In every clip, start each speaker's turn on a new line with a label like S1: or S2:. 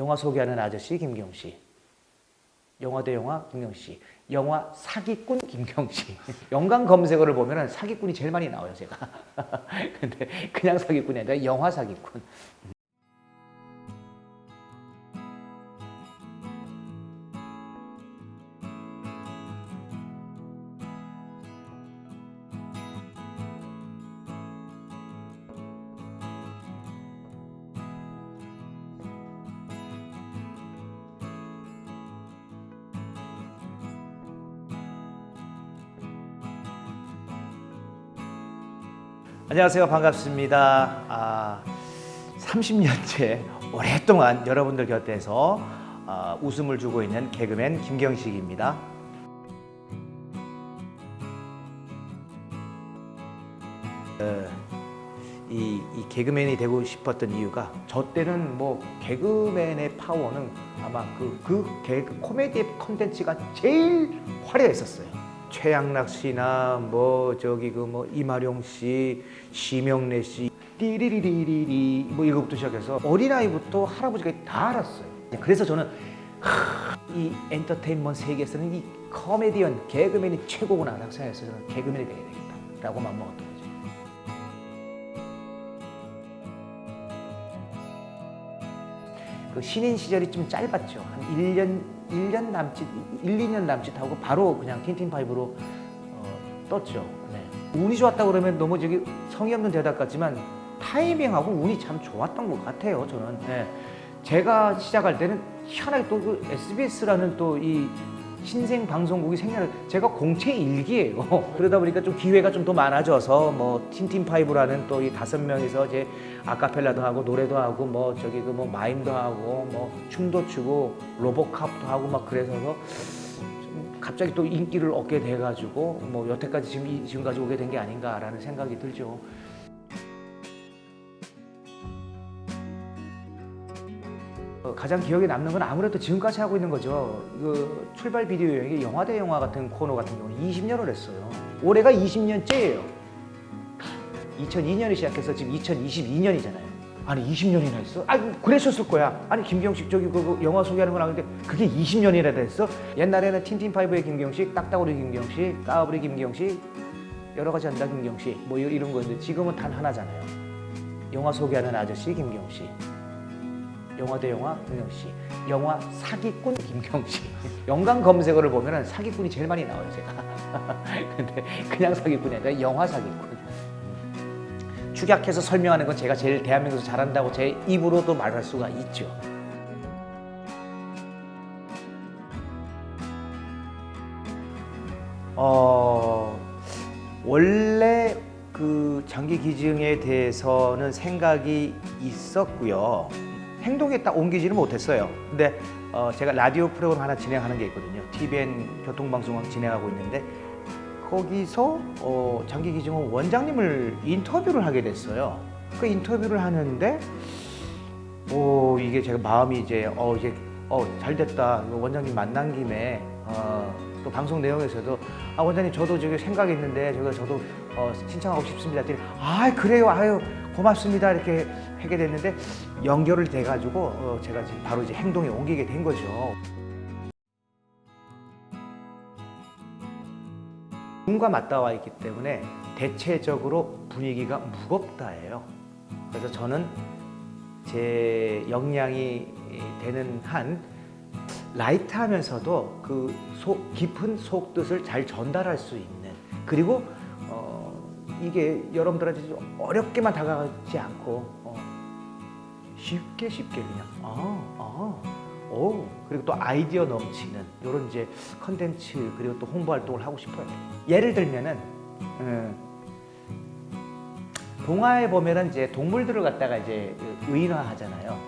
S1: 영화 소개하는 아저씨 김경 씨. 영화 대 영화 김경 씨. 영화 사기꾼 김경 씨. 연관 검색어를 보면은 사기꾼이 제일 많이 나와요, 제가. 근데 그냥 사기꾼이 아니라 영화 사기꾼. 안녕하세요. 반갑습니다. 아, 30년째 오랫동안 여러분들 곁에서 아, 웃음을 주고 있는 개그맨 김경식입니다. 어, 이, 이 개그맨이 되고 싶었던 이유가 저 때는 뭐 개그맨의 파워는 아마 그, 그 개그 코미디 컨텐츠가 제일 화려했었어요. 최양락 씨나 뭐 저기 그 뭐 이마룡 씨, 심영래 씨, 띠리리리리리 뭐 이거부터 시작해서 어린아이부터 할아버지까지 다 알았어요. 그래서 저는 하, 이 엔터테인먼트 세계에서는 이 코미디언, 개그맨이 최고구나 라고 생각해서 저는 개그맨이 되게 되겠다라고 맘먹었던. 그 신인 시절이 좀 짧았죠. 한 1년, 1년 남짓, 1, 2년 남짓 하고 바로 그냥 틴틴파이브로 어, 떴죠. 네. 운이 좋았다 그러면 너무 저기 성의 없는 대답 같지만 타이밍하고 운이 참 좋았던 것 같아요. 저는. 네. 제가 시작할 때는 희한하게 또 그 SBS라는 또 이 신생 방송국이 생겨는 제가 공채 일기예요. 그러다 보니까 좀 기회가 좀 더 많아져서 뭐 틴틴 파이브라는 또 이 다섯 명이서 이제 아카펠라도 하고 노래도 하고 뭐 저기 그 뭐 마임도 하고 뭐 춤도 추고 로보캅도 하고 막 그래서 좀 갑자기 또 인기를 얻게 돼가지고 뭐 여태까지 지금 이- 지금까지 오게 된 게 아닌가라는 생각이 들죠. 가장 기억에 남는 건 아무래도 지금까지 하고 있는 거죠. 그 출발 비디오 여행이 영화 대 영화 같은 코너 같은 경우는 20년을 했어요. 올해가 20년째예요. 2002년에 시작해서 지금 2022년이잖아요. 아니 20년이나 했어? 아니 그랬었을 거야. 아니 김경식 저기 그, 그 영화 소개하는 건 아는데 그게 20년이나 됐어? 옛날에는 틴틴파이브의 김경식, 딱따구리 김경식, 까불이 김경식 여러 가지 한다 김경식 뭐 이- 이런 건데 지금은 단 하나잖아요. 영화 소개하는 아저씨 김경식. 영화 대 영화 김경식. 영화 사기꾼 김경식. 연관 검색어를 보면은 사기꾼이 제일 많이 나와요 제가. 근데 그냥 사기꾼이 아니라 영화 사기꾼. 축약해서 설명하는 건 제가 제일 대한민국에서 잘한다고 제 입으로도 말할 수가 있죠. 어, 원래 그 장기 기증에 대해서는 생각이 있었고요. 행동에 딱 옮기지는 못했어요. 근데 어, 제가 라디오 프로그램 하나 진행하는 게 있거든요. TVN 교통방송 진행하고 있는데 거기서 어, 장기 기증원 원장님을 인터뷰를 하게 됐어요. 그 인터뷰를 하는데 오 이게 제가 마음이 이제 어 이제 어잘 됐다 원장님 만난 김에 어, 또 방송 내용에서도 아 원장님 저도 저기 생각이 있는데 제가 저도 어, 신청하고 싶습니다. 아 그래요 아유 고맙습니다 이렇게 하게 됐는데 연결을 돼가지고 어, 제가 지금 바로 이제 행동에 옮기게 된 거죠. 눈과 맞닿아 있기 때문에 대체적으로 분위기가 무겁다예요. 그래서 저는 제 역량이 되는 한 라이트하면서도 그 속, 깊은 속 뜻을 잘 전달할 수 있는 그리고 어, 이게 여러분들한테 좀 어렵게만 다가가지 않고 어, 쉽게 쉽게 그냥 아, 아, 오 그리고 또 아이디어 넘치는 이런 이제 컨텐츠 그리고 또 홍보 활동을 하고 싶어요. 예를 들면은 음, 동화에 보면은 이제 동물들을 갖다가 이제 그 의인화하잖아요.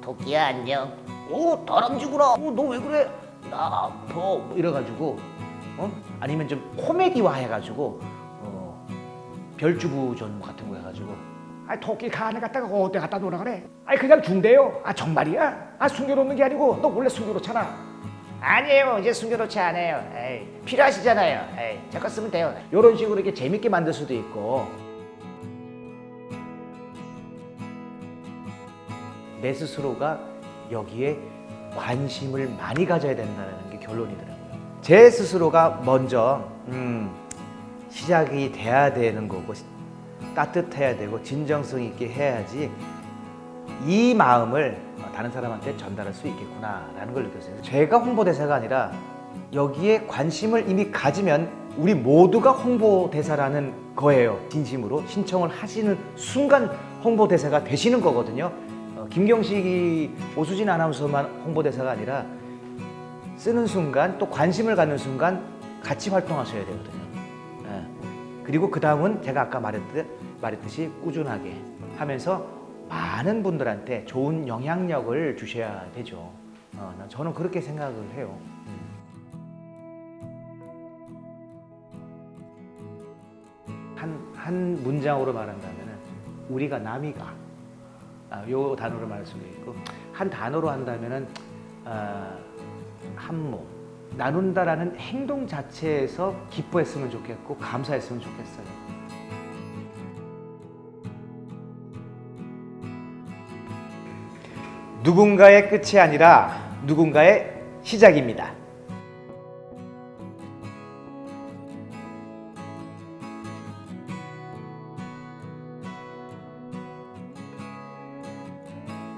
S2: 토끼야 안녕.
S1: 오 다람쥐구나. 어, 너 왜 그래? 나 아파. 뭐 이래가지고 어? 아니면 좀 코미디화 해가지고 어, 별주부전 같은 거 해가지고 아 토끼 가안에 갖다가 어디 갖다 놓으라 그래? 아니 그냥 준대요. 아 정말이야? 아 숨겨놓는 게 아니고 너 원래 숨겨놓잖아.
S2: 아니에요. 이제 숨겨놓지 않아요. 에이, 필요하시잖아요. 에이, 잠깐 쓰면 돼요.
S1: 이런 식으로 이렇게 재밌게 만들 수도 있고 내 스스로가 여기에 관심을 많이 가져야 된다는 게 결론이더라고요. 제 스스로가 먼저 음, 시작이 돼야 되는 거고 따뜻해야 되고 진정성 있게 해야지 이 마음을 다른 사람한테 전달할 수 있겠구나라는 걸 느꼈어요. 제가 홍보대사가 아니라 여기에 관심을 이미 가지면 우리 모두가 홍보대사라는 거예요. 진심으로 신청을 하시는 순간 홍보대사가 되시는 거거든요. 어, 김경식이 오수진 아나운서만 홍보대사가 아니라 쓰는 순간 또 관심을 갖는 순간 같이 활동하셔야 되거든요. 예. 그리고 그 다음은 제가 아까 말했듯, 말했듯이 꾸준하게 하면서 많은 분들한테 좋은 영향력을 주셔야 되죠. 어, 나- 저는 그렇게 생각을 해요. 한, 한 문장으로 말한다면 우리가 남이가 아, 요 단어로 말할 수도 있고 한 단어로 한다면은 아, 한몸 나눈다라는 행동 자체에서 기뻐했으면 좋겠고 감사했으면 좋겠어요. 누군가의 끝이 아니라 누군가의 시작입니다.